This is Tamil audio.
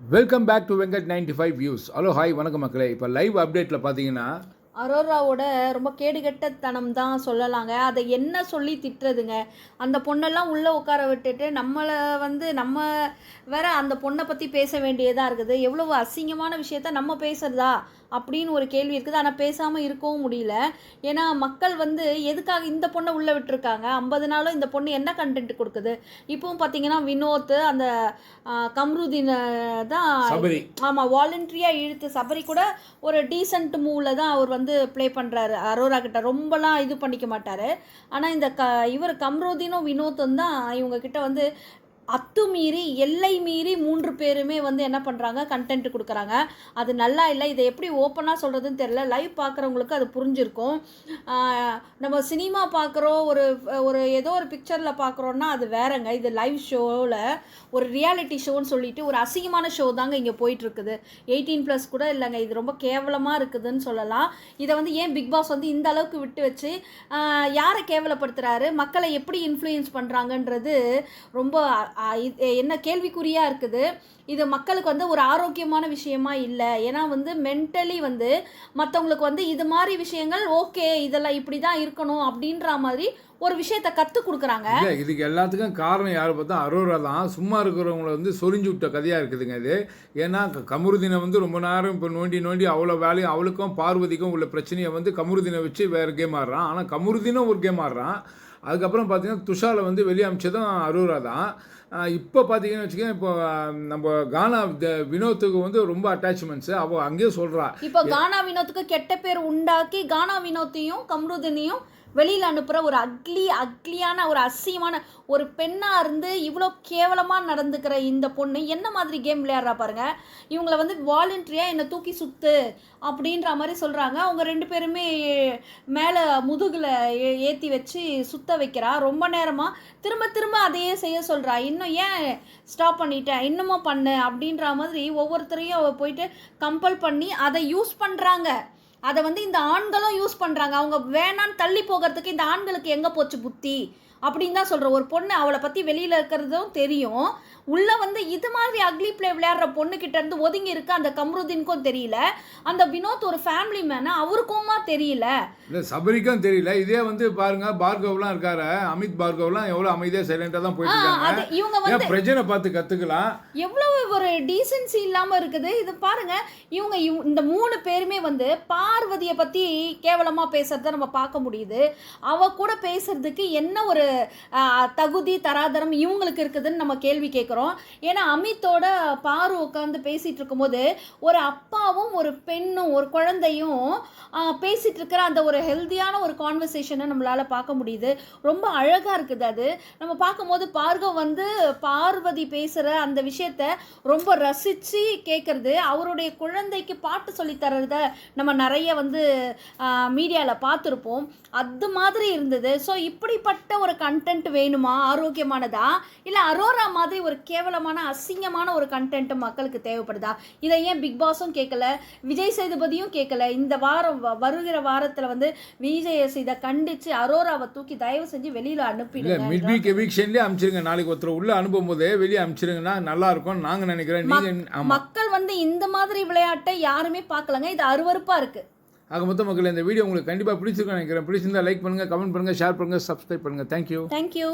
Welcome back to Venkat ninety five views hello hi வணக்கம் மக்களே. இப்போ லைவ் அப்டேட்டில் பார்த்தீங்கன்னா அரோராவோட ரொம்ப கேடுகட்டத்தனம் தான் சொல்லலாங்க. அதை என்ன சொல்லி திட்டுறதுங்க? அந்த பொண்ணெல்லாம் உள்ளே உட்கார விட்டுட்டு நம்மளை வந்து நம்ம வேற அந்த பொண்ணை பற்றி பேச வேண்டியதாக இருக்குது. எவ்வளவு அசிங்கமான விஷயத்த நம்ம பேசுறதா? அப்படின்னு ஒரு கேள்வி இருக்குது. ஆனால் பேசாமல் இருக்கவும் முடியல. ஏன்னா மக்கள் வந்து எதுக்காக இந்த பொண்ணை உள்ளே விட்டுருக்காங்க? ஐம்பது நாளும் இந்த பொண்ணு என்ன கண்டென்ட் கொடுக்குது? இப்போவும் பார்த்தீங்கன்னா வினோத் அந்த கம்ருதீன் தான் ஆமாம் வாலண்டரியாக இழுத்து சபரி கூட ஒரு டீசென்ட் மூவில் தான் அவர் வந்து ப்ளே பண்ணுறாரு அரோரா கிட்ட ரொம்பலாம் இது பண்ணிக்க மாட்டார். ஆனால் இந்த க இவர் கம்ரோதினும் வினோத்தும் தான் இவங்க கிட்ட வந்து அத்துமீறி எல்லை மீறி மூன்று பேருமே வந்து என்ன பண்ணுறாங்க கண்டென்ட் கொடுக்குறாங்க. அது நல்லா இல்லை. இதை எப்படி ஓப்பனாக சொல்கிறதுன்னு தெரியல. லைவ் பார்க்குறவங்களுக்கு அது புரிஞ்சிருக்கும். நம்ம சினிமா பார்க்குறோம். ஒரு ஒரு ஏதோ ஒரு பிக்சரில் பார்க்குறோன்னா அது வேறங்க. இது லைவ் ஷோவில் ஒரு ரியாலிட்டி ஷோன்னு சொல்லிட்டு ஒரு அசிங்கமான ஷோ தாங்க இங்கே போயிட்டுருக்குது. எயிட்டீன் ப்ளஸ் கூட இல்லைங்க. இது ரொம்ப கேவலமாக இருக்குதுன்னு சொல்லலாம். இதை வந்து ஏன் பிக் பாஸ் வந்து இந்த அளவுக்கு விட்டு வச்சு யாரை கேவலப்படுத்துகிறாரு மக்களை எப்படி இன்ஃப்ளூயன்ஸ் பண்ணுறாங்கன்றது ரொம்ப என்ன கேள்விக்குறியாக இருக்குது. இது மக்களுக்கு வந்து ஒரு ஆரோக்கியமான விஷயமா இல்லை. ஏன்னா வந்து மென்டலி வந்து மற்றவங்களுக்கு வந்து இது மாதிரி விஷயங்கள் ஓகே இதெல்லாம் இப்படி தான் இருக்கணும் அப்படின்ற மாதிரி ஒரு விஷயத்த கற்றுக் கொடுக்குறாங்க. இதுக்கு எல்லாத்துக்கும் காரணம் யார் பார்த்தா அரோரா தான். சும்மா இருக்கிறவங்கள வந்து சொரிஞ்சு விட்ட கதையாக இருக்குதுங்க இது. ஏன்னா கமருதினை வந்து ரொம்ப நேரம் இப்போ நோண்டி நோண்டி அவ்வளோ வேலையும் அவளுக்கும் பார்வதிக்கும் உள்ள பிரச்சனையை வந்து கமருதினை வச்சு வேறு கேம் ஆடுறான். ஆனால் கமருதினும் ஒரு கேம் ஆடுறான். அதுக்கப்புறம் பார்த்தீங்கன்னா துஷாலை வந்து வெளியே அமைச்சதும் அரோரா தான். இப்போ பார்த்தீங்கன்னு வச்சுக்கோங்க இப்போ நம்ம கானா த- வினோத்துக்கு வந்து ரொம்ப அட்டாச்மெண்ட்ஸு அவள் அங்கேயே சொல்கிறா இப்போ கானா வினோத்துக்கு கெட்ட பேர் உண்டாக்கி கானா வினோத்தையும் கம்ருதினையும் வெளியில் அனுப்புகிற ஒரு அக்லி அக்லியான ஒரு அசியமான ஒரு பெண்ணாக இருந்து இவ்வளோ கேவலமாக நடந்துக்கிற இந்த பொண்ணு என்ன மாதிரி கேம் விளையாடுறா பாருங்கள் இவங்கள வந்து வாலண்டரியாக என்னை தூக்கி சுத்து அப்படின்ற மாதிரி சொல்கிறாங்க அவங்க ரெண்டு பேருமே மேலே முதுகில் ஏற்றி வச்சு சுத்த வைக்கிறா. ரொம்ப நேரமாக திரும்ப திரும்ப அதையே செய்ய சொல்கிறா இன்னும் ஏன் ஸ்டாப் பண்ணிட்டேன் இன்னமும் பண்ணு? அப்படின்ற மாதிரி ஒவ்வொருத்தரையும் அவள் போயிட்டு கம்பல் பண்ணி அதை யூஸ் பண்ணுறாங்க அதை வந்து இந்த ஆண்களும் யூஸ் பண்ணுறாங்க அவங்க வேணான்னு தள்ளி போகிறதுக்கு இந்த ஆண்களுக்கு எங்கே போச்சு புத்தி? அப்படின்னு தான் சொல்கிறேன் ஒரு பொண்ணு அவளை பற்றி வெளியில் இருக்கிறதும் தெரியும். உள்ளே வந்து இது மாதிரி அக்லி ப்ளே விளையாடுற பொண்ணுக்கிட்ட இருந்து ஒதுங்கி இருக்க அந்த கம்ருதீனுக்கும் தெரியல. அந்த வினோத் ஒரு ஃபேமிலி மேனு அவருக்குமா தெரியல. இல்லை சபரிக்கும் தெரியல. இதே வந்து பாருங்க பார்கவ்லாம் இருக்காரு. அமித் பார்கவ்லாம் எவ்வளோ அமைதியாக சைலண்டாக தான் போயிட்டு இருக்காங்க. இவங்க வந்து பிரச்சனை பார்த்து கற்றுக்கலாம் எவ்வளவு ஒரு டீசென்சி இல்லாமல் இருக்குது. இது பாருங்க இவங்க இவ்- இந்த மூணு பேருமே வந்து பார்வதியை பற்றி கேவலமாக பேசுறத நம்ம பார்க்க முடியுது. அவ கூட பேசுறதுக்கு என்ன ஒரு தகுதி தராதரம் இவங்களுக்கு இருக்குதுன்னு நம்ம கேள்வி கேட்குறோம் ஏன்னா அமித்தோட பாரு உட்காந்து பேசிகிட்டு இருக்கும்போது ஒரு அப்பாவும் ஒரு பெண்ணும் ஒரு குழந்தையும் பேசிகிட்டு இருக்கிற அந்த ஒரு ஹெல்த்தியான ஒரு கான்வர்சேஷனை நம்மளால் பார்க்க முடியுது. ரொம்ப அழகாக இருக்குது அது. நம்ம பார்க்கும்போது பார்கவ் வந்து பார்வதி பேசுகிற அந்த விஷயத்த ரொம்ப ரசித்து கேட்குறது அவருடைய குழந்தைக்கு பாட்டு சொல்லித் தர்றத நம்ம நிறைய வந்து மீடியாவில் பார்த்துருப்போம். அது மாதிரி இருந்தது. ஸோ இப்படிப்பட்ட ஒரு கண்டென்ட் வேணுமா? ஆரோக்கியமானதா? இல்லை அரோரா மாதிரி ஒரு கேவலமான அசிங்கமான ஒரு கண்டென்ட் மக்களுக்கு தேவைப்படுதா? இதை ஏன் பிக் பாஸும் கேட்கல விஜய் சேதுபதியும் கேட்கல இந்த வாரம் வருகிற வாரத்தில் வந்து விஜய் இதை கண்டித்து அரோராவை தூக்கி தயவு செஞ்சு வெளியில் அனுப்பிடுங்க மிட் வீக் எவிக்ஷன்லேயே அனுப்பிச்சிருங்க நாளைக்கு ஒருத்தர் உள்ளே அனுப்பும் போதே வெளியே அனுப்பிச்சிருங்கன்னா நல்லா இருக்கும்னு நாங்கள் நினைக்கிறேன் மக்கள் வந்து இந்த மாதிரி விளையாட்டை யாருமே பார்க்கலங்க. இது அருவருப்பா இருக்கு. ஆக மொத்த மக்கள் இந்த வீடியோ உங்களுக்கு கண்டிப்பாக பிடிச்சிருக்கும்னு நினைக்கிறேன். பிடிச்சிருந்தா லைக் பண்ணுங்கள் கமெண்ட் பண்ணுங்கள் ஷேர் பண்ணுங்கள் சப்ஸ்கிரைப் பண்ணுங்கள் தேங்க்யூ தேங்க்யூ